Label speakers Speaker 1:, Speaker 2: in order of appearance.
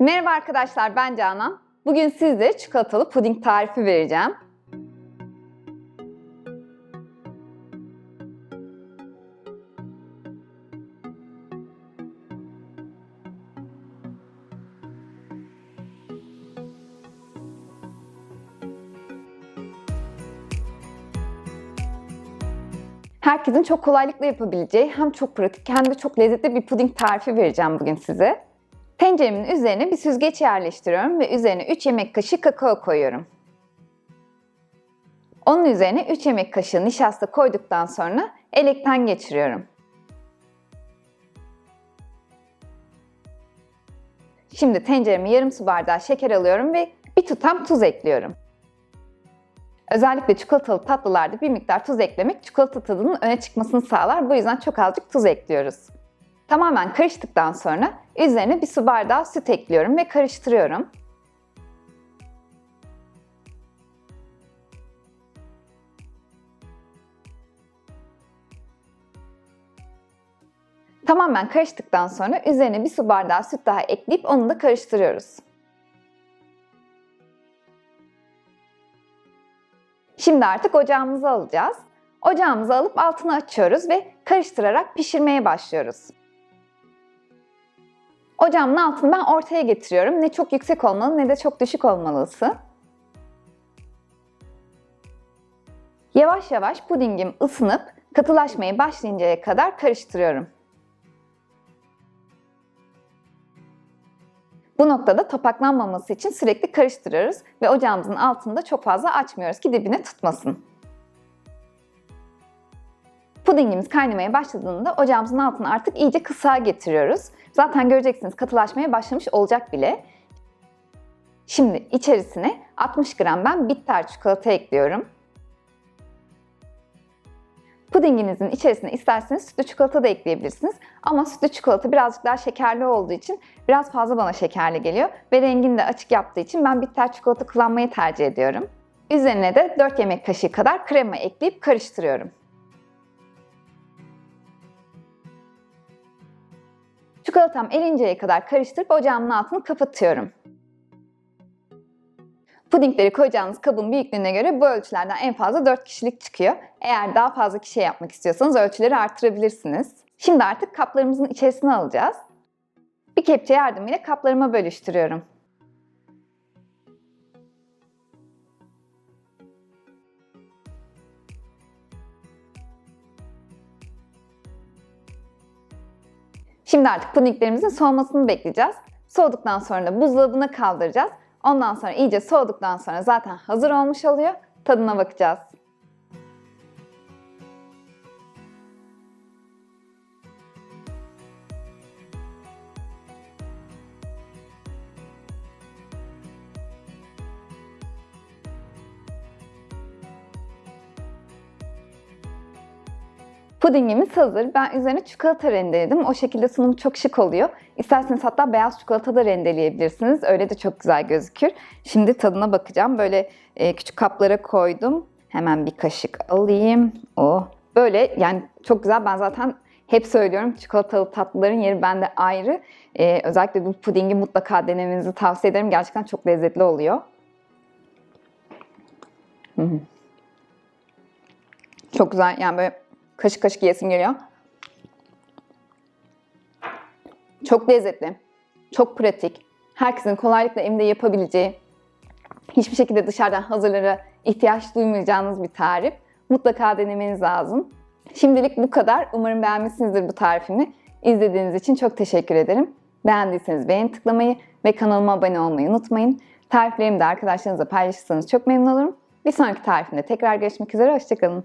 Speaker 1: Merhaba arkadaşlar ben Canan. Bugün sizlere çikolatalı puding tarifi vereceğim. Herkesin çok kolaylıkla yapabileceği hem çok pratik hem de çok lezzetli bir puding tarifi vereceğim bugün size. Tenceremin üzerine bir süzgeç yerleştiriyorum ve üzerine 3 yemek kaşığı kakao koyuyorum. Onun üzerine 3 yemek kaşığı nişasta koyduktan sonra elekten geçiriyorum. Şimdi tencereme yarım su bardağı şeker alıyorum ve bir tutam tuz ekliyorum. Özellikle çikolatalı tatlılarda bir miktar tuz eklemek çikolata tadının öne çıkmasını sağlar. Bu yüzden çok azıcık tuz ekliyoruz. Tamamen karıştıktan sonra üzerine bir su bardağı süt ekliyorum ve karıştırıyorum. Tamamen karıştıktan sonra üzerine bir su bardağı süt daha ekleyip onu da karıştırıyoruz. Şimdi artık ocağımızı alacağız. Ocağımızı alıp altını açıyoruz ve karıştırarak pişirmeye başlıyoruz. Ocağımın altını ben ortaya getiriyorum. Ne çok yüksek olmalı ne de çok düşük olmalı ısı. Yavaş yavaş pudingim ısınıp katılaşmaya başlayıncaya kadar karıştırıyorum. Bu noktada topaklanmaması için sürekli karıştırıyoruz ve ocağımızın altını da çok fazla açmıyoruz ki dibine tutmasın. Pudingimiz kaynamaya başladığında ocağımızın altını artık iyice kısa getiriyoruz. Zaten göreceksiniz katılaşmaya başlamış olacak bile. Şimdi içerisine 60 gram ben bitter çikolata ekliyorum. Pudinginizin içerisine isterseniz sütlü çikolata da ekleyebilirsiniz. Ama sütlü çikolata birazcık daha şekerli olduğu için biraz fazla bana şekerli geliyor. Ve rengini de açık yaptığı için ben bitter çikolata kullanmayı tercih ediyorum. Üzerine de 4 yemek kaşığı kadar krema ekleyip karıştırıyorum. Çikolatam erinceye kadar karıştırıp ocağımın altını kapatıyorum. Pudingleri koyacağınız kabın büyüklüğüne göre bu ölçülerden en fazla 4 kişilik çıkıyor. Eğer daha fazla kişi yapmak istiyorsanız ölçüleri artırabilirsiniz. Şimdi artık kaplarımızın içerisine alacağız. Bir kepçe yardımıyla kaplarıma bölüştürüyorum. Şimdi artık pudinglerimizin soğumasını bekleyeceğiz. Soğuduktan sonra da buzdolabına kaldıracağız. Ondan sonra iyice soğuduktan sonra zaten hazır olmuş oluyor. Tadına bakacağız. Pudingimiz hazır. Ben üzerine çikolata rendeledim. O şekilde sunumu çok şık oluyor. İsterseniz hatta beyaz çikolata da rendeleyebilirsiniz. Öyle de çok güzel gözükür. Şimdi tadına bakacağım. Böyle e, küçük kaplara koydum. Hemen bir kaşık alayım. Oh. Böyle yani çok güzel. Ben zaten hep söylüyorum çikolatalı tatlıların yeri bende ayrı. Ee, özellikle bu pudingi mutlaka denemenizi tavsiye ederim. Gerçekten çok lezzetli oluyor. Hı. Çok güzel yani böyle kaşık kaşık yesim geliyor. Çok lezzetli, çok pratik, herkesin kolaylıkla evinde yapabileceği, hiçbir şekilde dışarıdan hazırlara ihtiyaç duymayacağınız bir tarif. Mutlaka denemeniz lazım. Şimdilik bu kadar. Umarım beğenmişsinizdir bu tarifimi. İzlediğiniz için çok teşekkür ederim. Beğendiyseniz beğen tıklamayı ve kanalıma abone olmayı unutmayın. Tariflerimi de arkadaşlarınızla paylaşırsanız çok memnun olurum. Bir sonraki tarifimde tekrar görüşmek üzere. Hoşçakalın.